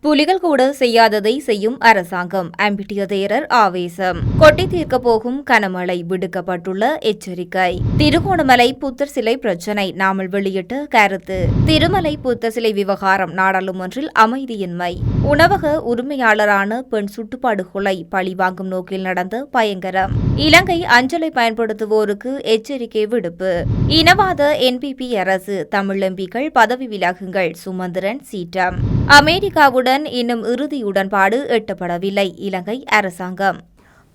புலிகள் கூட செய்யாததை செய்யும் அரசாங்கம். அம்பிட்டிய தேரர் ஆவேசம். கொட்டி தீர்க்க போகும் கனமழை விடுக்கப்பட்டுள்ள எச்சரிக்கை. திருகோணமலை புத்தர் சிலை பிரச்சினை. நாமல் வெளியிட்ட கருத்து. திருமலை புத்தர் சிலை விவகாரம் நாடாளுமன்றில் அமைதியின்மை. உணவக உரிமையாளரான பெண் சுட்டுப்பாடுகொலை பழிவாங்கும் நோக்கில் நடந்த பயங்கரம். இலங்கை அஞ்சலை பயன்படுத்துவோருக்கு எச்சரிக்கை விடுப்பு. இனவாத என்பிபி அரசு தமிழ் எம்பிக்கள் பதவி விலகுங்கள். சுமந்திரன் சீட்டம் அமெரிக்காவுடன் இன்னும் இறுதி உடன்பாடு எட்டப்படவில்லை. இலங்கை அரசாங்கம்.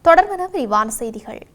தொடர்பான விரிவான செய்திகள்.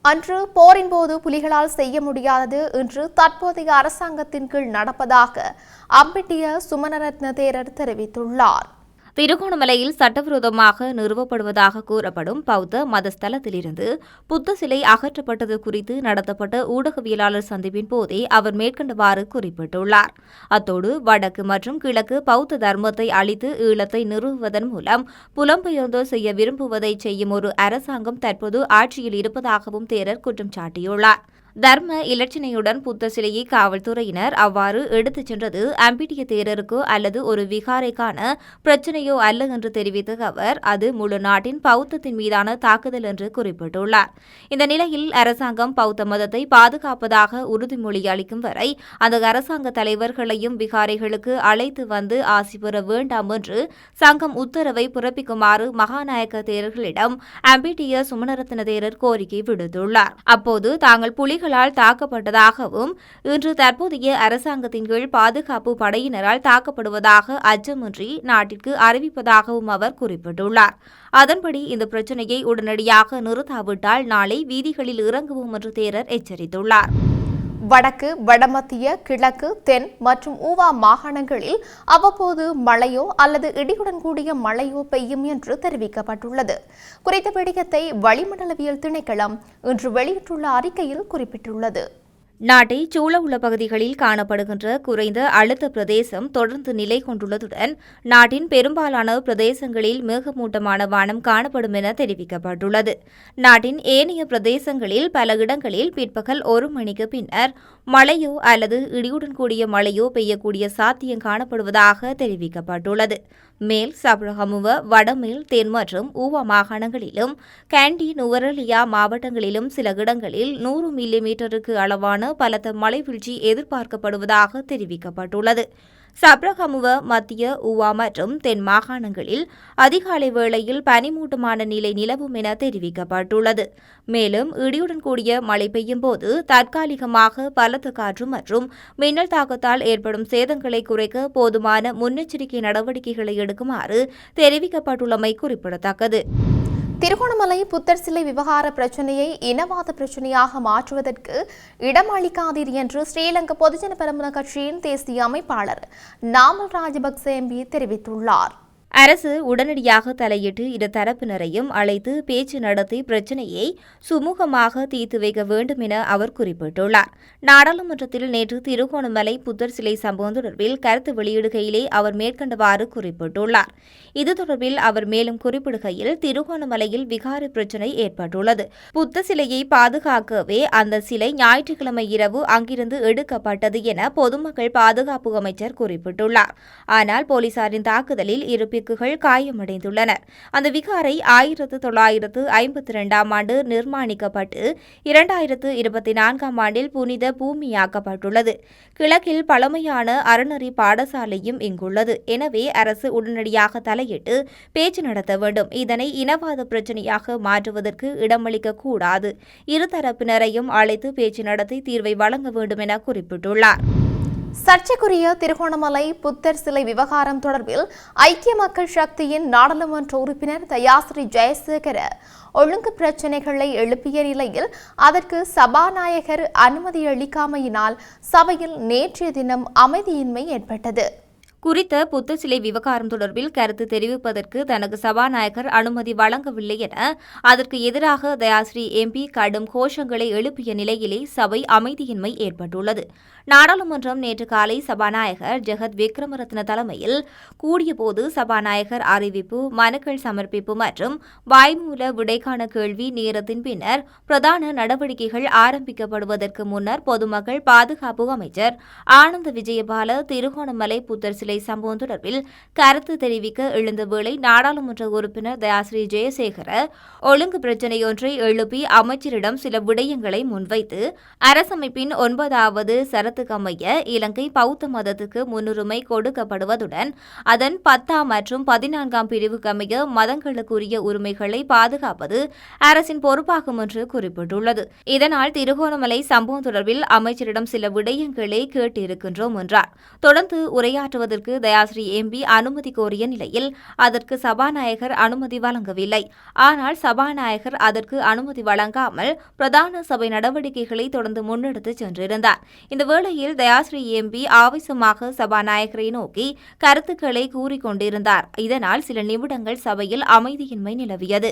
அன்று போரின் போது புலிகளால் செய்ய முடியாதது இன்று தற்போதைய அரசாங்கத்தின் கீழ் நடப்பதாக அம்பிட்டிய சுமனரத்ன தேரர் தெரிவித்துள்ளார். திருகோணமலையில் சட்டவிரோதமாக நிறுவப்படுவதாக கூறப்படும் பௌத்த மதஸ்தலத்திலிருந்து புத்த சிலை அகற்றப்பட்டது குறித்து நடத்தப்பட்ட ஊடகவியலாளர் சந்திப்பின் போதே அவர் மேற்கண்டவாறு குறிப்பிட்டுள்ளார். அத்தோடு வடக்கு மற்றும் கிழக்கு பௌத்த தர்மத்தை அழித்து ஈழத்தை நிறுவுவதன் மூலம் புலம்பெயர்ந்தோர் செய்ய விரும்புவதை செய்யும் ஒரு அரசாங்கம் தற்போது ஆட்சியில் இருப்பதாகவும் தேரர் குற்றம் சாட்டியுள்ளார். தர்ம இலட்சணையுடன் புத்த சிலையை காவல்துறையினர் அவ்வாறு எடுத்துச் சென்றது. அம்பிட்டிய தேரருக்கோ அல்லது ஒரு விகாரைக்கான பிரச்சனையோ அல்ல என்று தெரிவித்த அவர் அது முழு நாட்டின் பௌத்தத்தின் மீதான தாக்குதல் என்று குறிப்பிட்டுள்ளார். இந்த நிலையில் அரசாங்கம் பௌத்த மதத்தை பாதுகாப்பதாக உறுதிமொழி அளிக்கும் வரை அந்த அரசாங்க தலைவர்களையும் விகாரைகளுக்கு அழைத்து வந்து ஆசி பெற வேண்டாம் என்று சங்கம் உத்தரவை பிறப்பிக்குமாறு மகாநாயக்க தேரர்களிடம் அம்பிட்டிய சுமணரத்ன தேரர் கோரிக்கை விடுத்துள்ளார். அப்போது தாங்கள் புலிகள் குண்டுகளால் தாக்கப்பட்டதாகவும் இன்று தற்போதைய அரசாங்கத்தின் கீழ் பாதுகாப்பு படையினரால் தாக்கப்படுவதாக அச்சமின்றி நாட்டிற்கு அறிவிப்பதாகவும் அவர் குறிப்பிட்டுள்ளார். அதன்படி இந்த பிரச்சினையை உடனடியாக நிறுத்தாவிட்டால் நாளை வீதிகளில் இறங்குவோம் என்று தேரர் எச்சரித்துள்ளார். வடக்கு வடமத்திய கிழக்கு தென் மற்றும் ஊவா மாகாணங்களில் அவ்வப்போது மழையோ அல்லது இடியுடன் கூடிய மழையோ பெய்யும் என்று தெரிவிக்கப்பட்டுள்ளது. குறித்த விடயத்தை வளிமண்டலவியல் திணைக்களம் இன்று வெளியிட்டுள்ள அறிக்கையில் குறிப்பிட்டுள்ளது. நாட்டை சூழ உள்ள பகுதிகளில் காணப்படுகின்ற குறைந்த அழுத்த பிரதேசம் தொடர்ந்து நிலை கொண்டுள்ளதுடன் நாட்டின் பெரும்பாலான பிரதேசங்களில் மேகமூட்டமான வானம் காணப்படும் என தெரிவிக்கப்பட்டுள்ளது. நாட்டின் ஏனைய பிரதேசங்களில் பல இடங்களில் பிற்பகல் ஒரு மணிக்கு பின்னர் மழையோ அல்லது இடியுடன் கூடிய மழையோ பெய்யக்கூடிய சாத்தியம் காணப்படுவதாக தெரிவிக்கப்பட்டுள்ளது. மேல் சப்ரகமுவ வடமேல் தென் மற்றும் ஊவா மாகாணங்களிலும் கேண்டி நுவரலியா மாவட்டங்களிலும் சில இடங்களில் நூறு மில்லி மீட்டருக்கு அளவான பலத்த மழை வீழ்ச்சி எதிர்பார்க்கப்படுவதாக தெரிவிக்கப்பட்டுள்ளது. சப்ரகமுவ மத்திய உவா மற்றும் தென் மாகாணங்களில் அதிகாலை வேளையில் பனிமூட்டமான நிலை நிலவும் என தெரிவிக்கப்பட்டுள்ளது. மேலும் இடியுடன் கூடிய மழை பெய்யும் போது தற்காலிகமாக பலத்த காற்று மற்றும் மின்னல் தாக்கத்தால் ஏற்படும் சேதங்களை குறைக்க போதுமான முன்னெச்சரிக்கை நடவடிக்கைகளை எடுக்குமாறு தெரிவிக்கப்பட்டுள்ளமை குறிப்பிடத்தக்கது. திருகோணமலை புத்தர் சிலை விவகார பிரச்சனையை இனவாத பிரச்சனையாக மாற்றுவதற்கு இடமளிக்காதீர் என்று ஸ்ரீலங்கா பொதுஜன பெரமுன கட்சியின் தேசிய அமைப்பாளர் நாமல் ராஜபக்சே எம்பி தெரிவித்துள்ளார். அரசு உடனடியாக தலையிட்டு இரு தரப்பினரையும் அழைத்து பேச்சு நடத்தி பிரச்சினையை சுமூகமாக தீர்த்து வைக்க வேண்டும் என அவர் குறிப்பிட்டுள்ளார். நாடாளுமன்றத்தில் நேற்று திருகோணமலை புத்தர் சிலை சம்பவம் தொடர்பில் கருத்து வெளியிடுகையிலே அவர் மேற்கண்டவாறு குறிப்பிட்டுள்ளார். இது தொடர்பில் அவர் மேலும் குறிப்பிடுகையில் திருகோணமலையில் விகாரி பிரச்சினை ஏற்பட்டுள்ளது. புத்த சிலையை பாதுகாக்கவே அந்த சிலை ஞாயிற்றுக்கிழமை இரவு அங்கிருந்து எடுக்கப்பட்டது என பொதுமக்கள் பாதுகாப்பு அமைச்சர் குறிப்பிட்டுள்ளார். ஆனால் போலீசாரின் தாக்குதலில் இரு பிக்குகள் காயமடைந்துள்ளனர் அந்த விகாரை ஆயிரத்து தொள்ளாயிரத்து ஐம்பத்தி இரண்டாம் ஆண்டு நிர்மாணிக்கப்பட்டு இரண்டாயிரத்து இருபத்தி நான்காம் ஆண்டில் புனித பூமியாக்கப்பட்டுள்ளது. கிழக்கில் பழமையான அறநெறி பாடசாலையும் இங்குள்ளது. எனவே அரசு உடனடியாக தலையிட்டு பேச்சு நடத்த வேண்டும். இதனை இனவாத பிரச்சனையாக மாற்றுவதற்கு இடமளிக்க கூடாது. இருதரப்பினரையும் அழைத்து பேச்சு நடத்தி தீர்வை வழங்க வேண்டும் என குறிப்பிட்டுள்ளார். சர்ச்சைக்குரிய திருகோணமலை புத்தர் சிலை விவகாரம் தொடர்பில் ஐக்கிய மக்கள் சக்தியின் நாடாளுமன்ற உறுப்பினர் தயாஸ்ரீ ஜெயசேகர ஒழுங்கு பிரச்சினைகளை எழுப்பிய நிலையில் அதற்கு சபாநாயகர் அனுமதி அளிக்காமையினால் சபையில் நேற்றைய தினம் அமைதியின்மை ஏற்பட்டது. குறித்த புத்த சிலை விவகாரம் தொடர்பில் கருத்து தெரிவிப்பதற்கு தனக்கு சபாநாயகர் அனுமதி வழங்கவில்லை என அதற்கு எதிராக தயாஸ்ரீ எம்பி கடும் கோஷங்களை எழுப்பிய நிலையிலே சபை அமைதியின்மை ஏற்பட்டுள்ளது. நாடாளுமன்றம் நேற்று காலை சபாநாயகர் ஜெகத் விக்ரமரத்ன தலைமையில் கூடியபோது சபாநாயகர் அறிவிப்பு மனுக்கள் சமர்ப்பிப்பு மற்றும் வாய்மூல விடைக்கான கேள்வி நேரத்தின் பின்னர் பிரதான நடவடிக்கைகள் ஆரம்பிக்கப்படுவதற்கு முன்னர் பொதுமக்கள் பாதுகாப்பு அமைச்சர் ஆனந்த விஜயபால திருகோணமலை புத்தர் சிலை சம்பவம் தொடர்பில் கருத்து தெரிவிக்க எழுந்த வேளை நாடாளுமன்ற உறுப்பினர் தயாஸ்ரீ ஜெயசேகர ஒழுங்கு பிரச்சினையொன்றை எழுப்பி அமைச்சரிடம் சில விடயங்களை முன்வைத்து அரசமைப்பின் ஒன்பதாவது சரத் அமைய இலங்கை பௌத்த மதத்துக்கு முன்னுரிமை கொடுக்கப்படுவதுடன் அதன் பத்தாம் மற்றும் பதினான்காம் பிரிவுக்கமைய மதங்களுக்குரிய உரிமைகளை பாதுகாப்பது அரசின் பொறுப்பாகும் என்று குறிப்பிட்டுள்ளது. இதனால் திருகோணமலை சம்பவம் தொடர்பில் அமைச்சரிடம் சில விடயங்களை கேட்டிருக்கின்றோம் என்றார். தொடர்ந்து உரையாற்றுவதற்கு தயாஸ்ரீ எம்பி அனுமதி கோரிய நிலையில் அதற்கு சபாநாயகர் அனுமதி வழங்கவில்லை. ஆனால் சபாநாயகர் அதற்கு அனுமதி வழங்காமல் பிரதான சபை நடவடிக்கைகளை தொடர்ந்து முன்னெடுத்து சென்றிருந்தார். இந்த வேளையில் தயாஸ்ரீ எம்பி ஆவேசமாக சபாநாயகரை நோக்கி கருத்துக்களை கூறிக்கொண்டிருந்தார். இதனால் சில நிமிடங்கள் சபையில் அமைதியின்மை நிலவியது.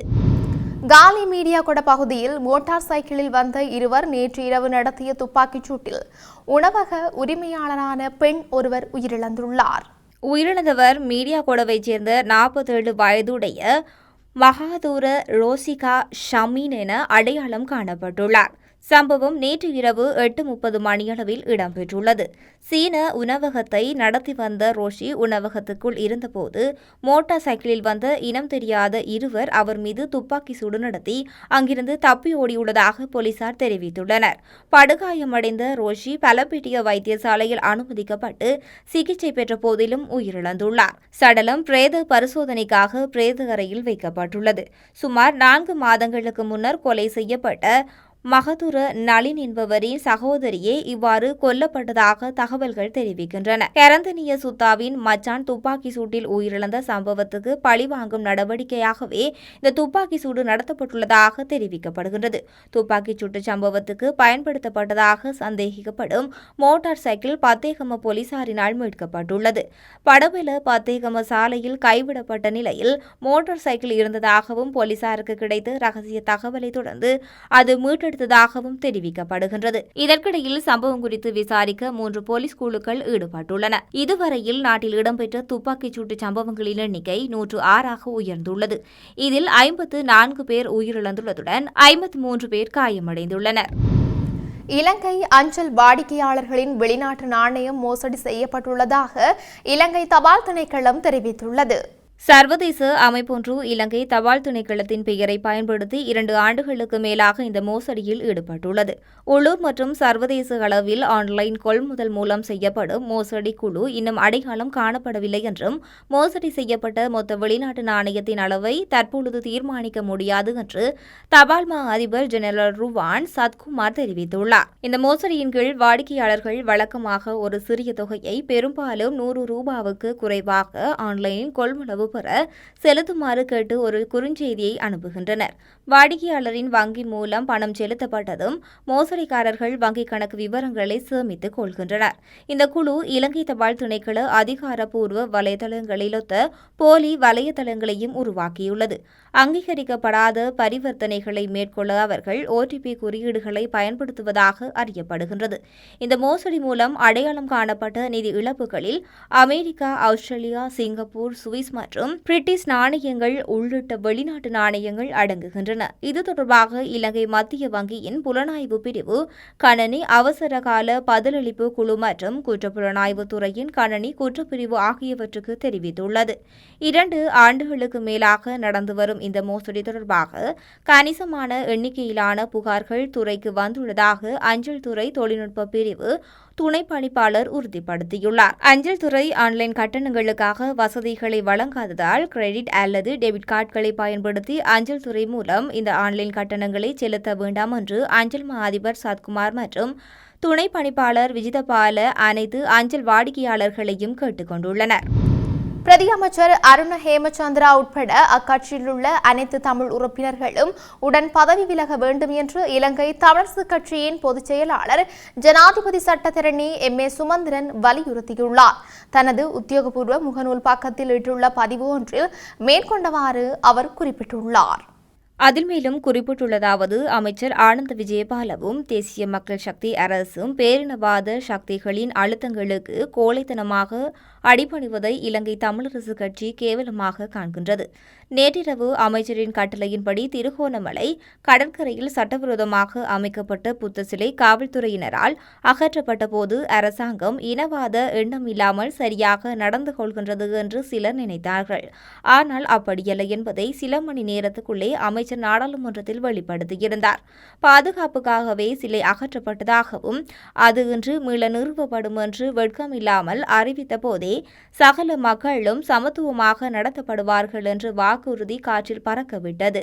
காலி மீடியா கொட பகுதியில் மோட்டார் சைக்கிளில் வந்த இருவர் நேற்று இரவு நடத்திய துப்பாக்கிச் சூட்டில் உணவக உரிமையாளரான பெண் ஒருவர் உயிரிழந்துள்ளார். உயிரிழந்தவர் மீடியா கோடவைச் சேர்ந்த நாற்பத்தேழு வயதுடைய மகாதூர ரோசிகா ஷமீன் என அடையாளம் காணப்பட்டுள்ளார். சம்பவம் நேற்று இரவு எட்டு முப்பது மணியளவில் இடம்பெற்றுள்ளது. சீன உணவகத்தை நடத்தி வந்த ரோஷி உணவகத்துக்குள் இருந்தபோது மோட்டார் சைக்கிளில் வந்த இனம் தெரியாத இருவர் அவர் மீது துப்பாக்கி சூடு நடத்தி அங்கிருந்து தப்பி ஓடியுள்ளதாக போலீசார் தெரிவித்துள்ளனர். படுகாயமடைந்த ரோஷி பலப்பிட்டிய வைத்தியசாலையில் அனுமதிக்கப்பட்டு சிகிச்சை பெற்ற போதிலும் உயிரிழந்துள்ளார். சடலம் பிரேத பரிசோதனைக்காக பிரேத அறையில் வைக்கப்பட்டுள்ளது. சுமார் நான்கு மாதங்களுக்கு முன்னர் கொலை செய்யப்பட்ட மகதுர நளின் என்பவரின் சகோதரியே இவ்வாறு கொல்லப்பட்டதாக தகவல்கள் தெரிவிக்கின்றன. கரந்தனிய சுத்தாவின் மச்சான் துப்பாக்கி சூட்டில் உயிரிழந்த சம்பவத்துக்கு பழிவாங்கும் நடவடிக்கையாகவே இந்த துப்பாக்கி சூடு நடத்தப்பட்டுள்ளதாக தெரிவிக்கப்படுகின்றது. துப்பாக்கி சூட்டு சம்பவத்துக்கு பயன்படுத்தப்பட்டதாக சந்தேகிக்கப்படும் மோட்டார் சைக்கிள் பத்தேகம போலீசாரினால் மீட்கப்பட்டுள்ளது. படவில பத்தேகம சாலையில் கைவிடப்பட்ட நிலையில் மோட்டார் சைக்கிள் இருந்ததாகவும் போலீசாருக்கு கிடைத்த ரகசிய தகவலை தொடர்ந்து அது மீட்டெடு எடுத்ததாகவும் தெரிவிக்கப்படுகின்றது. இதற்கிடையில் சம்பவம் குறித்து விசாரிக்க மூன்று போலீஸ் குழுக்கள் ஈடுபட்டுள்ளன. இதுவரையில் நாட்டில் இடம்பெற்ற துப்பாக்கிச் சூட்டு சம்பவங்களின் எண்ணிக்கை நூற்று ஆறாக உயர்ந்துள்ளது. இதில் ஐம்பத்து நான்கு பேர் உயிரிழந்துள்ளதுடன் ஐம்பத்து மூன்று பேர் காயமடைந்துள்ளனர். இலங்கை அஞ்சல் வாடிக்கையாளர்களின் வெளிநாட்டு நாணயம் மோசடி செய்யப்பட்டுள்ளதாக இலங்கை தபால் திணைக்களம் தெரிவித்துள்ளது. சர்வதேச அமைப்பொன்று இலங்கை தபால் திணைக்களத்தின் பெயரை பயன்படுத்தி இரண்டு ஆண்டுகளுக்கு மேலாக இந்த மோசடியில் ஈடுபட்டுள்ளது. உள்ளூர் மற்றும் சர்வதேச அளவில் ஆன்லைன் கொள்முதல் மூலம் செய்யப்படும் மோசடி குழு இன்னும் அடையாளம் காணப்படவில்லை என்றும் மோசடி செய்யப்பட்ட மொத்த வெளிநாட்டு நாணயத்தின் அளவை தற்பொழுது தீர்மானிக்க முடியாது என்று தபால் மா அதிபர் ஜெனரல் ருவான் சத்குமார் தெரிவித்துள்ளார். இந்த மோசடியின் கீழ் வாடிக்கையாளர்கள் வழக்கமாக ஒரு சிறிய தொகையை பெரும்பாலும் நூறு ரூபாவுக்கு குறைவாக ஆன்லைனில் கொள்முதல் பெற செலுத்துமாறு கேட்டு ஒரு குறுஞ்செய்தியை அனுப்புகின்றனர். வாடிக்கையாளரின் வங்கி மூலம் பணம் செலுத்தப்பட்டதும் மோசடிக்காரர்கள் வங்கிக் கணக்கு விவரங்களை சேமித்துக் கொள்கின்றனர். இந்த குழு இலங்கை தபால் திணைக்கள அதிகாரப்பூர்வ வலைதளங்களிலொத்த போலி வலைதளங்களையும் உருவாக்கியுள்ளது. அங்கீகரிக்கப்படாத பரிவர்த்தனைகளை மேற்கொள்ள அவர்கள் ஓடிபி குறியீடுகளை பயன்படுத்துவதாக அறியப்படுகின்றது. இந்த மோசடி மூலம் அடையாளம் காணப்பட்ட நிதி இழப்புகளில் அமெரிக்கா ஆஸ்திரேலியா சிங்கப்பூர் சுவிஸ் மற்றும் பிரிட்டிஷ் நாணயங்கள் உள்ளிட்ட வெளிநாட்டு நாணயங்கள் அடங்குகின்றன. இது தொடர்பாக இலங்கை மத்திய வங்கியின் புலனாய்வு பிரிவு கணனி அவசர கால பதிலளிப்பு குழு மற்றும் குற்றப்புலனாய்வு துறையின் கணனி குற்றப்பிரிவு ஆகியவற்றுக்கு தெரிவித்துள்ளது. இரண்டு ஆண்டுகளுக்கு மேலாக நடந்து வரும் இந்த மோசடி தொடர்பாக கணிசமான எண்ணிக்கையிலான புகார்கள் துறைக்கு வந்துள்ளதாக அஞ்சல் துறை தொழில்நுட்ப பிரிவு துணை பணிப்பாளர் உறுதிப்படுத்தியுள்ளார். அஞ்சல் துறை ஆன்லைன் கட்டணங்களுக்காக வசதிகளை வழங்காததால் கிரெடிட் அல்லது டெபிட் கார்டுகளை பயன்படுத்தி அஞ்சல் துறை மூலம் இந்த ஆன்லைன் கட்டணங்களை செலுத்த வேண்டாம் என்று அஞ்சல் மா அதிபர் சத்குமார் மற்றும் துணை பணிப்பாளர் விஜிதபால அனைத்து அஞ்சல் வாடிக்கையாளர்களையும் கேட்டுக் பிரதியமைச்சர் அருண ஹேமச்சந்திரா உட்பட அக்கட்சியில் உள்ள அனைத்து தமிழ் உறுப்பினர்களும் உடன் பதவி விலக வேண்டும் என்று இலங்கை தமிழரசு கட்சியின் பொதுச் செயலாளர் ஜனாதிபதி சட்டத்தரணி எம். ஏ. சுமந்திரன் வலியுறுத்தியுள்ளார். தனது உத்தியோகபூர்வ முகநூல் பக்கத்தில் இட்டுள்ள பதிவு ஒன்றில் மேற்கொண்டவாறு அவர் குறிப்பிட்டுள்ளார். அதில் மேலும் குறிப்பிட்டுள்ளதாவது அமைச்சர் ஆனந்த விஜயபாலவும் தேசிய மக்கள் சக்தி அரசும் பேரினவாத சக்திகளின் அழுத்தங்களுக்கு கோழைத்தனமாக அடிபணிவதை இலங்கை தமிழரசு கட்சி கேவலமாக காண்கின்றது. நேற்றிரவு அமைச்சரின் கட்டளையின்படி திருகோணமலை கடற்கரையில் சட்டவிரோதமாக அமைக்கப்பட்ட புத்த சிலை காவல்துறையினரால் அகற்றப்பட்ட போது அரசாங்கம் இனவாத எண்ணம் இல்லாமல் சரியாக நடந்து கொள்கின்றது என்று சிலர் நினைத்தார்கள். ஆனால் அப்படியல்ல என்பதை சில மணி நேரத்துக்குள்ளே அமைச்சர் நாடாளுமன்றத்தில் வெளிப்படுத்தியிருந்தார். பாதுகாப்புக்காகவே சிலை அகற்றப்பட்டதாகவும் அது இன்று மீள நிறுவப்படும் என்று வெட்கமில்லாமல் அறிவித்த போதே சகல மக்களும் சமத்துவமாக நடத்தப்படுவார்கள் என்று வாக்குறுதி காற்றில் பறக்கவிட்டது.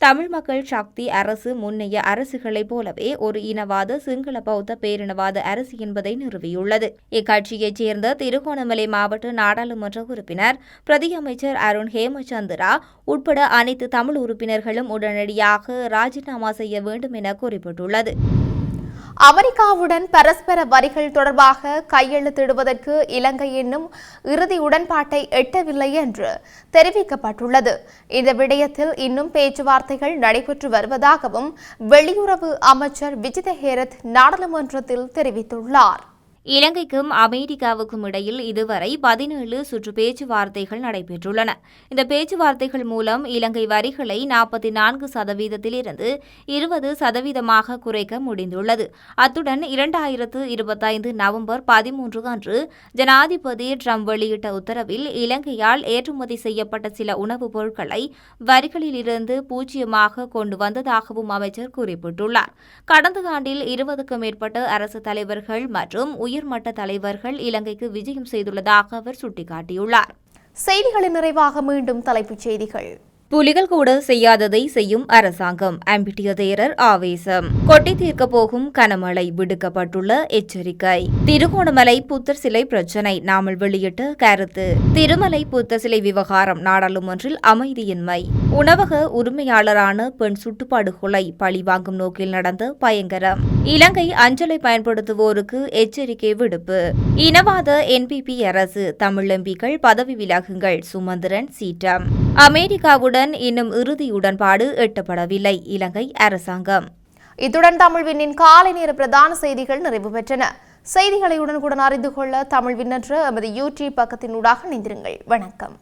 தமிழ் மக்கள் சக்தி அரசு முன்னைய அரசுகளைப் போலவே ஒரு இனவாத சிங்கள பௌத்த பேரினவாத அரசு என்பதை நிறுவியுள்ளது. இக்கட்சியைச் சேர்ந்த திருகோணமலை மாவட்ட நாடாளுமன்ற உறுப்பினர் பிரதி அமைச்சர் அருண் ஹேமச்சந்திரா உட்பட அனைத்து தமிழ் உறுப்பினர்களும் உடனடியாக ராஜினாமா செய்ய வேண்டும் என குறிப்பிட்டுள்ளது. அமெரிக்காவுடன் பரஸ்பர வரிகள் தொடர்பாக கையெழுத்திடுவதற்கு இலங்கை என்னும் இறுதி உடன்பாட்டை எட்டவில்லை என்று தெரிவிக்கப்பட்டுள்ளது. இந்த விடயத்தில் இன்னும் பேச்சுவார்த்தைகள் நடைபெற்று வருவதாகவும் வெளியுறவு அமைச்சர் விஜித ஹேரத் நாடாளுமன்றத்தில் தெரிவித்துள்ளார். இலங்கைக்கும் அமெரிக்காவுக்கும் இடையில் இதுவரை பதினேழு சுற்று பேச்சுவார்த்தைகள் நடைபெற்றுள்ளன. இந்த பேச்சுவார்த்தைகள் மூலம் இலங்கை வரிகளை நாற்பத்தி நான்கு சதவீதத்திலிருந்து இருபது சதவீதமாக குறைக்க முடிந்துள்ளது. அத்துடன் இரண்டாயிரத்து இருபத்தைந்து நவம்பர் பதிமூன்று அன்று ஜனாதிபதி ட்ரம்ப் வெளியிட்ட உத்தரவில் இலங்கையால் ஏற்றுமதி செய்யப்பட்ட சில உணவுப் பொருட்களை வரிகளிலிருந்து பூஜ்ஜியமாக கொண்டு வந்ததாகவும் அமைச்சர் குறிப்பிட்டுள்ளார். கடந்த ஆண்டில் இருபதுக்கும் மேற்பட்ட அரசு தலைவர்கள் மற்றும் உயர்மட்ட தலைவர்கள் இலங்கைக்கு விஜயம் செய்துள்ளதாக அவர் சுட்டிக்காட்டியுள்ளார். செய்திகளின் நிறைவாக மீண்டும் தலைப்புச் செய்திகள். புலிகள் கூட செய்யாததை செய்யும் அரசாங்கம். அம்பிட்டிய தேரர் ஆவேசம். கொட்டி தீர்க்க போகும் கனமழை விடுக்கப்பட்டுள்ள எச்சரிக்கை. திருகோணமலை புத்தர் சிலை பிரச்சினை. நாமல் வெளியிட்ட கருத்து. திருமலை புத்தர் சிலை விவகாரம் நாடாளுமன்றில் அமைதியின்மை. உணவக உரிமையாளரான பெண் சுட்டுப்பாடுகொலை பழிவாங்கும் நோக்கில் நடந்த பயங்கரம். இலங்கை அஞ்சலை பயன்படுத்துவோருக்கு எச்சரிக்கை விடுப்பு. இனவாத என்பிபி அரசு தமிழ் எம்பிக்கள் பதவி விலகுங்கள். சுமந்திரன் சீட்டம் அமெரிக்காவுடன் இன்னும் இறுதி உடன்பாடு எட்டப்படவில்லை. இலங்கை அரசாங்கம். இத்துடன் தமிழ்வினின் காலை நேர பிரதான செய்திகள் நிறைவு பெற்றன. செய்திகளை உடனுக்குடன் அறிந்து கொள்ள தமிழ்வின் என்ற எமது யூடியூப் பக்கத்தினூடாக இணைந்திருங்கள். வணக்கம்.